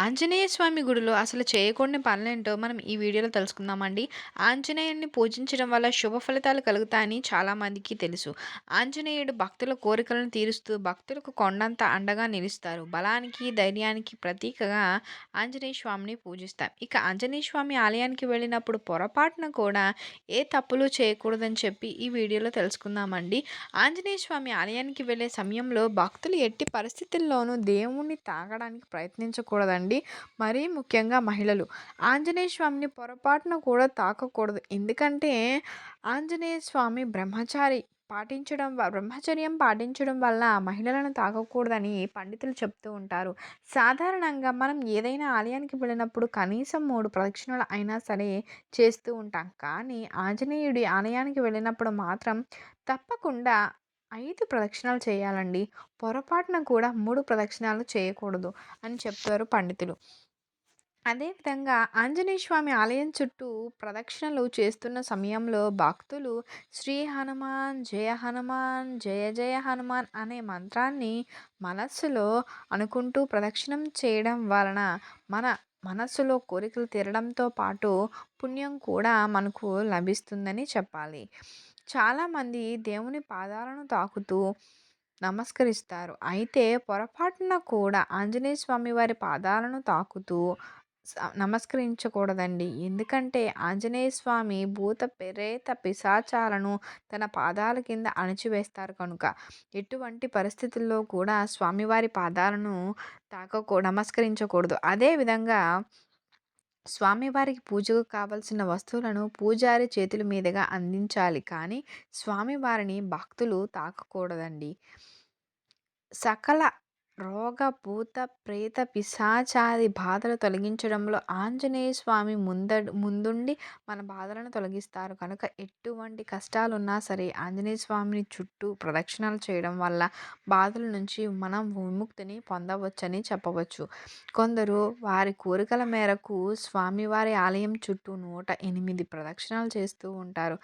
ఆంజనేయ స్వామి గుడిలో అసలు చేయకూడని పనులేంటో మనం ఈ వీడియోలో తెలుసుకుందామండి. ఆంజనేయుడిని పూజించడం వల్ల శుభ ఫలితాలు కలుగుతాయని చాలామందికి తెలుసు. ఆంజనేయుడు భక్తుల కోరికలను తీరుస్తూ భక్తులకు కొండంత అండగా నిలుస్తారు. బలానికి, ధైర్యానికి ప్రతీకగా ఆంజనేయ స్వామిని పూజిస్తాం. ఇక ఆంజనేయ స్వామి ఆలయానికి వెళ్ళినప్పుడు పొరపాటున కూడా ఏ తప్పులు చేయకూడదని చెప్పి ఈ వీడియోలో తెలుసుకుందామండి. ఆంజనేయ స్వామి ఆలయానికి వెళ్ళే సమయంలో భక్తులు ఎట్టి పరిస్థితుల్లోనూ దేవుణ్ణి తాగడానికి ప్రయత్నించకూడదండి. అండి. మరీ ముఖ్యంగా మహిళలు. ఆంజనేయ స్వామిని పొరపాటున కూడా తాకకూడదు. ఎందుకంటే ఆంజనేయ స్వామి బ్రహ్మచారి పాటించడం బ్రహ్మచర్యం పాటించడం వల్ల మహిళలను తాకకూడదని పండితులు చెప్తూ ఉంటారు. సాధారణంగా మనం ఏదైనా ఆలయానికి వెళ్ళినప్పుడు కనీసం మూడు ప్రదక్షిణలు అయినా సరే చేస్తూ ఉంటాం. కానీ ఆంజనేయుడి ఆలయానికి వెళ్ళినప్పుడు మాత్రం తప్పకుండా ఐదు ప్రదక్షిణాలు చేయాలండి. పొరపాటున కూడా మూడు ప్రదక్షిణాలు చేయకూడదు అని చెప్తారు పండితులు. అదేవిధంగా ఆంజనేయ స్వామి ఆలయం చుట్టూ ప్రదక్షిణలు చేస్తున్న సమయంలో భక్తులు శ్రీ హనుమాన్ జయ హనుమాన్ జయ జయ హనుమాన్ అనే మంత్రాన్ని మనస్సులో అనుకుంటూ ప్రదక్షిణం చేయడం వలన మన మనస్సులో కోరికలు తీరడంతో పాటు పుణ్యం కూడా మనకు లభిస్తుందని చెప్పాలి. చాలామంది దేవుని పాదాలను తాకుతూ నమస్కరిస్తారు. అయితే పొరపాటున కూడా ఆంజనేయ స్వామి వారి పాదాలను తాకుతూ నమస్కరించకూడదండి. ఎందుకంటే ఆంజనేయ స్వామి భూత ప్రేత పిశాచాలను తన పాదాల కింద అణచివేస్తారు కనుక. ఎటువంటి పరిస్థితుల్లో కూడా స్వామివారి పాదాలను తాకకూ నమస్కరించకూడదు. అదేవిధంగా స్వామివారికి పూజకు కావలసిన వస్తువులను పూజారి చేతుల మీదుగా అందించాలి. కానీ స్వామివారిని భక్తులు తాకకూడదండి. సకల రోగ భూత ప్రేత పిశాచాది బాధలు తొలగించడంలో ఆంజనేయ స్వామి ముంద ముందుండి మన బాధలను తొలగిస్తారు. కనుక ఎటువంటి కష్టాలు ఉన్నా సరే ఆంజనేయ స్వామిని చుట్టూ ప్రదక్షిణలు చేయడం వల్ల బాధల నుంచి మనం విముక్తిని పొందవచ్చని చెప్పవచ్చు. కొందరు వారి కోరికల మేరకు స్వామివారి ఆలయం చుట్టూ నూట ఎనిమిది ప్రదక్షిణలు చేస్తూ ఉంటారు.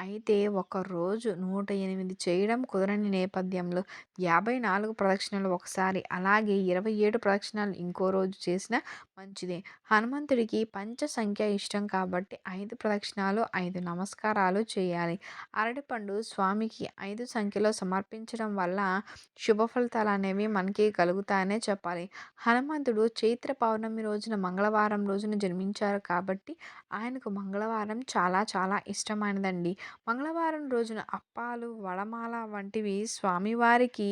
అయితే ఒకరోజు నూట ఎనిమిది చేయడం కుదరని నేపథ్యంలో యాభై నాలుగు ప్రదక్షిణలు ఒకసారి అలాగే ఇరవై ఏడు ప్రదక్షిణాలు ఇంకో రోజు చేసిన మంచిదే. హనుమంతుడికి పంచ సంఖ్య ఇష్టం కాబట్టి ఐదు ప్రదక్షిణాలు ఐదు నమస్కారాలు చేయాలి. అరటిపండు స్వామికి ఐదు సంఖ్యలో సమర్పించడం వల్ల శుభ ఫలితాలు అనేవి మనకి కలుగుతాయనే చెప్పాలి. హనుమంతుడు చైత్ర పౌర్ణమి రోజున మంగళవారం రోజున జన్మించారు కాబట్టి ఆయనకు మంగళవారం చాలా చాలా ఇష్టమైనదండి. మంగళవారం రోజున అప్పాలు వడమాల వంటివి స్వామివారికి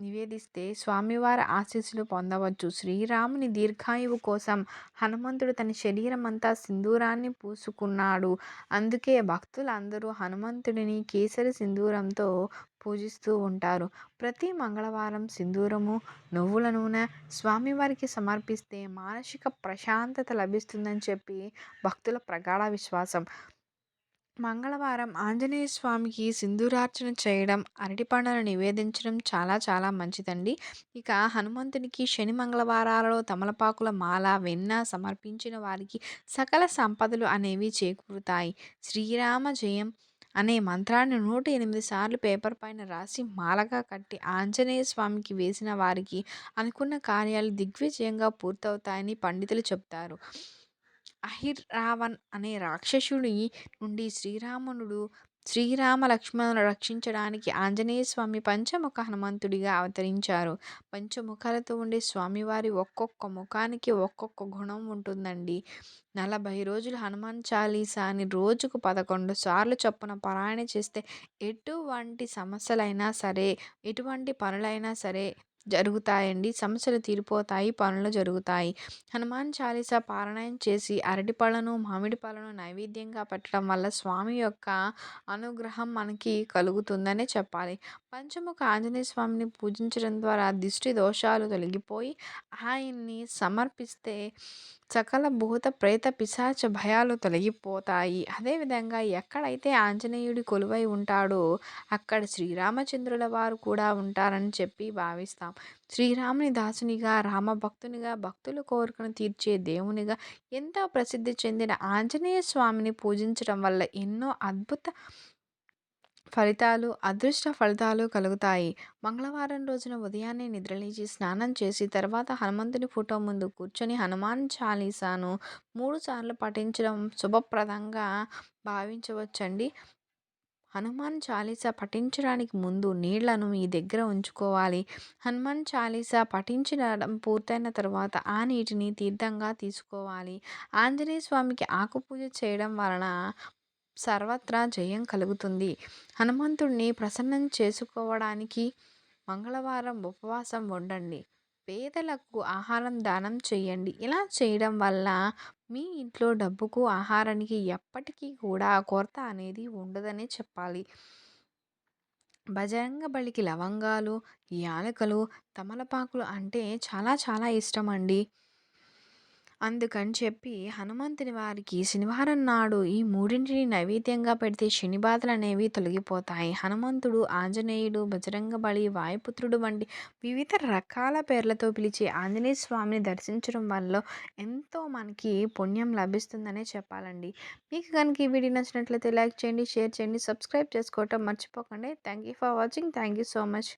నివేదిస్తే స్వామివారి ఆశీస్సులు పొందవచ్చు. శ్రీరాముని దీర్ఘాయువు కోసం హనుమంతుడు తన శరీరం అంతా సింధూరాన్ని పూసుకున్నాడు. అందుకే భక్తులందరూ హనుమంతుడిని కేసరి సింధూరంతో పూజిస్తూ ఉంటారు. ప్రతి మంగళవారం సింధూరము నువ్వుల నూనె స్వామివారికి సమర్పిస్తే మానసిక ప్రశాంతత లభిస్తుందని చెప్పి భక్తుల ప్రగాఢ విశ్వాసం. మంగళవారం ఆంజనేయ స్వామికి సింధూరార్చన చేయడం అరటిపండును నివేదించడం చాలా చాలా మంచిదండి. ఇక హనుమంతునికి శని మంగళవారాలలో తమలపాకుల మాల వెన్న సమర్పించిన వారికి సకల సంపదలు అనేవి చేకూరుతాయి. శ్రీరామ జయం అనే మంత్రాన్ని నూట ఎనిమిది సార్లు పేపర్ పైన రాసి మాలగా కట్టి ఆంజనేయ స్వామికి వేసిన వారికి అనుకున్న కార్యాలు దిగ్విజయంగా పూర్తవుతాయని పండితులు చెప్తారు. అహిరావన్ అనే రాక్షసుడి నుండి శ్రీరామునుడు శ్రీరామ లక్ష్మణులను రక్షించడానికి ఆంజనేయ స్వామి పంచముఖ హనుమంతుడిగా అవతరించారు. పంచముఖాలతో ఉండే స్వామివారి ఒక్కొక్క ముఖానికి ఒక్కొక్క గుణం ఉంటుందండి. నలభై రోజులు హనుమాన్ చాలీసాని రోజుకు పదకొండు సార్లు చొప్పున పారాయణ చేస్తే ఎటువంటి సమస్యలైనా సరే ఎటువంటి పనులైనా సరే జరుగుతాయండి. సమస్యలు తీరిపోతాయి పనులు జరుగుతాయి. హనుమాన్ చాలీసా పారాయణం చేసి అరటి పళ్ళను మామిడి పళ్ళను నైవేద్యంగా పెట్టడం వల్ల స్వామి యొక్క అనుగ్రహం మనకి కలుగుతుందనే చెప్పాలి. పంచముఖ ఆంజనేయ స్వామిని పూజించడం ద్వారా దిష్టి దోషాలు తొలగిపోయి ఆయన్ని సమర్పిస్తే సకల భూత ప్రేత పిశాచ భయాలు తొలగిపోతాయి. అదేవిధంగా ఎక్కడైతే ఆంజనేయుడి కొలువై ఉంటాడో అక్కడ శ్రీరామచంద్రుల వారు కూడా ఉంటారని చెప్పి భావిస్తాం. శ్రీరాముని దాసునిగా రామభక్తునిగా భక్తుల కోరికను తీర్చే దేవునిగా ఎంతో ప్రసిద్ధి చెందిన ఆంజనేయ స్వామిని పూజించడం వల్ల ఎన్నో అద్భుత ఫలితాలు అదృష్ట ఫలితాలు కలుగుతాయి. మంగళవారం రోజున ఉదయాన్నే నిద్రలేచి స్నానం చేసి తర్వాత హనుమంతుని ఫోటో ముందు కూర్చొని హనుమాన్ చాలీసాను మూడు సార్లు పఠించడం శుభప్రదంగా భావించవచ్చండి. హనుమాన్ చాలీసా పఠించడానికి ముందు నీళ్ళను మీ దగ్గర ఉంచుకోవాలి. హనుమాన్ చాలీసా పఠించడం పూర్తయిన తర్వాత ఆ నీటిని తీర్థంగా తీసుకోవాలి. ఆంజనేయ స్వామికి ఆకుపూజ చేయడం వలన సర్వత్రా జయం కలుగుతుంది. హనుమంతుడిని ప్రసన్నం చేసుకోవడానికి మంగళవారం ఉపవాసం ఉండండి. పేదలకు ఆహారం దానం చేయండి. ఇలా చేయడం వల్ల మీ ఇంట్లో డబ్బుకు, ఆహారానికి ఎప్పటికీ కూడా కొరత అనేది ఉండదనే చెప్పాలి. బజరంగబలికి లవంగాలు, యాలకులు, తమలపాకులు అంటే చాలా చాలా ఇష్టం అండి అందుకని చెప్పి హనుమంతుని వారికి శనివారం నాడు ఈ మూడింటిని నైవేద్యంగా పెడితే శని బాధలనేవి తొలగిపోతాయి. హనుమంతుడు, ఆంజనేయుడు, బజరంగబలి, వాయుపుత్రుడు వంటి వివిధ రకాల పేర్లతో పిలిచే ఆంజనేయ స్వామిని దర్శించడం వల్ల ఎంతో మనకి పుణ్యం లభిస్తుందనే చెప్పాలండి. మీకు కనుక ఈ వీడియో నచ్చినట్లయితే లైక్ చేయండి, షేర్ చేయండి, సబ్స్క్రైబ్ చేసుకోవటం మర్చిపోకండి. Thank you for watching. Thank you so much.